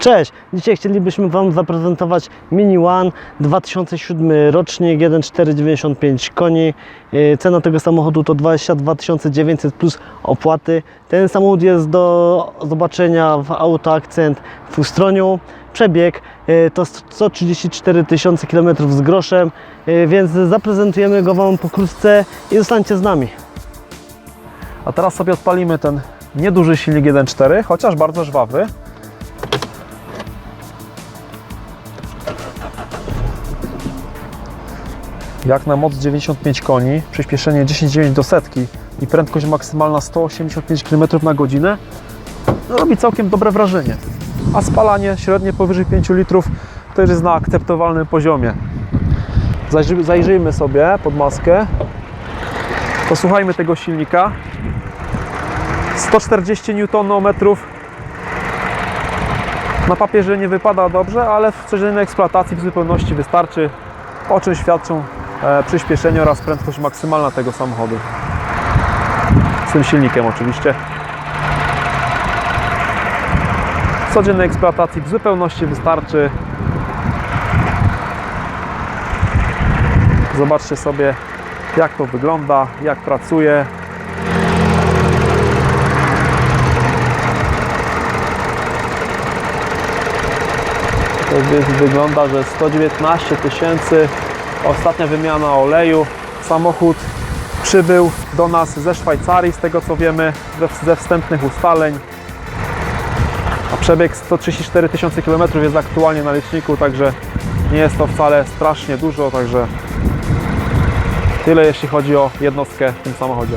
Cześć! Dzisiaj chcielibyśmy Wam zaprezentować Mini One 2007 rocznik 1,495 koni. Yy, Cena tego samochodu to 22 900 plus opłaty. Ten samochód jest do zobaczenia w Auto Akcent w Ustroniu. Przebieg yy, to 134 tysiące km z groszem, yy, więc zaprezentujemy go Wam pokrótce i zostańcie z nami. A teraz sobie odpalimy ten nieduży silnik 1.4, chociaż bardzo żwawy. Jak na moc 95 koni, przyspieszenie 10,9 do setki i prędkość maksymalna 185 km na godzinę, no, robi całkiem dobre wrażenie. A spalanie średnie powyżej 5 litrów już jest na akceptowalnym poziomie. Zajrzy, zajrzyjmy sobie pod maskę. Posłuchajmy tego silnika. 140 Nm. Na papierze nie wypada dobrze, ale w codziennej eksploatacji w zupełności wystarczy, o czym świadczą przyspieszenie oraz prędkość maksymalna tego samochodu. Z tym silnikiem oczywiście. Codziennej eksploatacji w zupełności wystarczy. Zobaczcie sobie jak to wygląda, jak pracuje. To wy- wygląda, że 119 tysięcy ostatnia wymiana oleju. Samochód przybył do nas ze Szwajcarii, z tego co wiemy, ze, wstępnych ustaleń. A przebieg 134 tysiące km jest aktualnie na liczniku, także nie jest to wcale strasznie dużo, także tyle jeśli chodzi o jednostkę w tym samochodzie.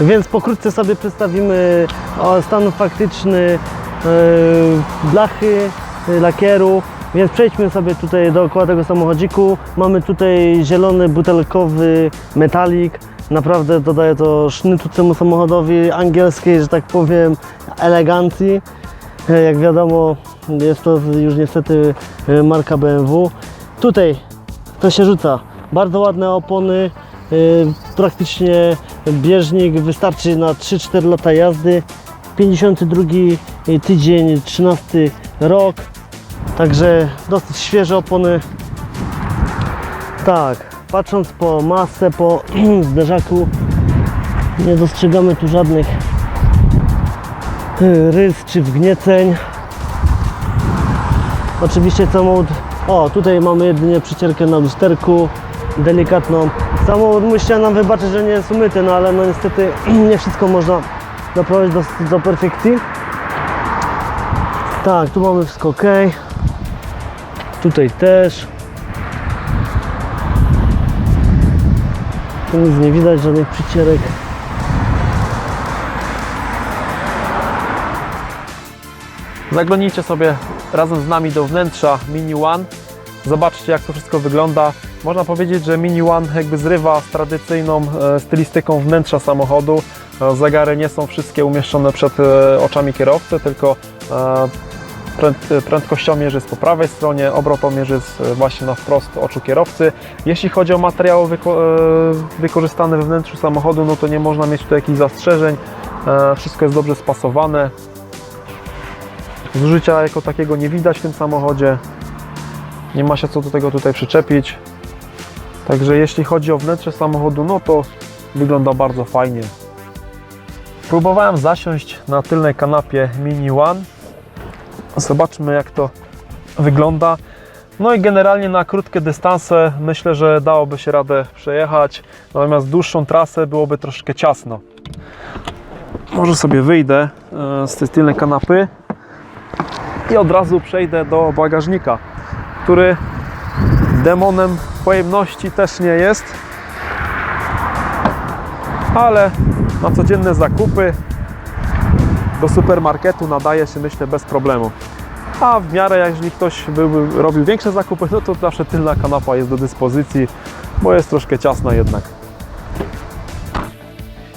Więc pokrótce sobie przedstawimy o, stan faktyczny e, blachy, e, lakieru. Więc przejdźmy sobie tutaj dookoła tego samochodziku. Mamy tutaj zielony butelkowy metalik. Naprawdę dodaje to sznytu temu samochodowi angielskiej, że tak powiem, elegancji. E, Jak wiadomo, jest to już niestety e, marka BMW. Tutaj to się rzuca. Bardzo ładne opony, yy, praktycznie bieżnik wystarczy na 3-4 lata jazdy. 52 tydzień, 13 rok. Także dosyć świeże opony. Tak, patrząc po masę, po zderzaku, nie dostrzegamy tu żadnych yy, rys czy wgnieceń. Oczywiście samochód, o tutaj mamy jedynie przycierkę na lusterku, delikatną. Samochód musicie nam wybaczyć, że nie jest umyty, no ale no niestety nie wszystko można doprowadzić do, do perfekcji. Tak, tu mamy wszystko ok. Tutaj też. Tu nic nie widać, żadnych przycierek. Zaglądnijcie sobie razem z nami do wnętrza Mini One. Zobaczcie jak to wszystko wygląda. Można powiedzieć, że Mini One jakby zrywa z tradycyjną e, stylistyką wnętrza samochodu. E, Zegary nie są wszystkie umieszczone przed e, oczami kierowcy, tylko prędkościomierz jest po prawej stronie, obrotomierz jest właśnie na wprost oczu kierowcy. Jeśli chodzi o materiały e, wykorzystane we wnętrzu samochodu, no to nie można mieć tu jakichś zastrzeżeń. E, Wszystko jest dobrze spasowane. Zużycia jako takiego nie widać w tym samochodzie. Nie ma się co do tego tutaj przyczepić. Także jeśli chodzi o wnętrze samochodu, no to wygląda bardzo fajnie. Próbowałem zasiąść na tylnej kanapie Mini One. Zobaczmy jak to wygląda. No i generalnie na krótkie dystanse myślę, że dałoby się radę przejechać. Natomiast dłuższą trasę byłoby troszkę ciasno. Może sobie wyjdę e, z tej tylnej kanapy i od razu przejdę do bagażnika, który demonem pojemności też nie jest, ale na codzienne zakupy do supermarketu nadaje się myślę bez problemu. A w miarę jeżeli ktoś byłby robił większe zakupy, no to zawsze tylna kanapa jest do dyspozycji, bo jest troszkę ciasna jednak.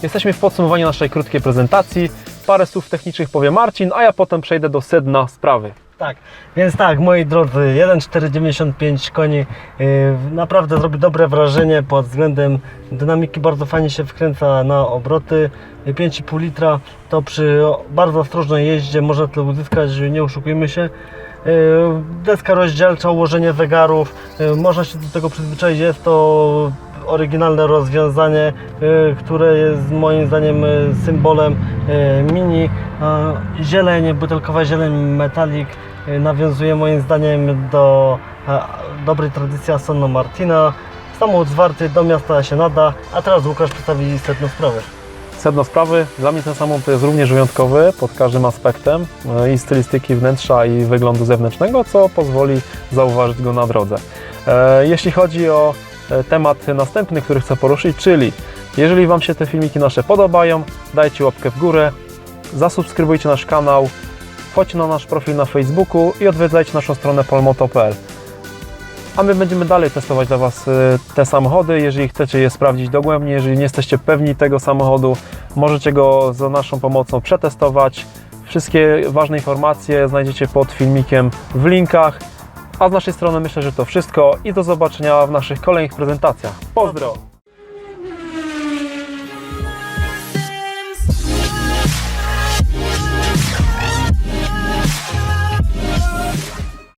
Jesteśmy w podsumowaniu naszej krótkiej prezentacji. Parę słów technicznych powie Marcin, a ja potem przejdę do sedna sprawy. Tak, więc tak, moi drodzy, 1,495 koni yy, naprawdę zrobi dobre wrażenie pod względem dynamiki, bardzo fajnie się wkręca na obroty. Yy, 5,5 litra to przy bardzo ostrożnej jeździe można tyle uzyskać, nie oszukujmy się. Yy, Deska rozdzielcza, ułożenie zegarów, yy, można się do tego przyzwyczaić, jest to oryginalne rozwiązanie, yy, które jest moim zdaniem symbolem mini. Zieleń, butelkowa zieleń metalik nawiązuje moim zdaniem do e, dobrej tradycji Aston Martina. Samochód zwarty do miasta się nada, a teraz Łukasz przedstawi sedno sprawy. Sedno sprawy, dla mnie ten samochód jest również wyjątkowy pod każdym aspektem e, i stylistyki wnętrza i wyglądu zewnętrznego, co pozwoli zauważyć go na drodze. E, Jeśli chodzi o temat następny, który chcę poruszyć, czyli jeżeli Wam się te filmiki nasze podobają, dajcie łapkę w górę, zasubskrybujcie nasz kanał, wchodźcie na nasz profil na Facebooku i odwiedzajcie naszą stronę polmoto.pl. A my będziemy dalej testować dla Was y, te samochody. Jeżeli chcecie je sprawdzić dogłębnie, jeżeli nie jesteście pewni tego samochodu, możecie go za naszą pomocą przetestować. Wszystkie ważne informacje znajdziecie pod filmikiem w linkach. A z naszej strony myślę, że to wszystko i do zobaczenia w naszych kolejnych prezentacjach. Pozdro!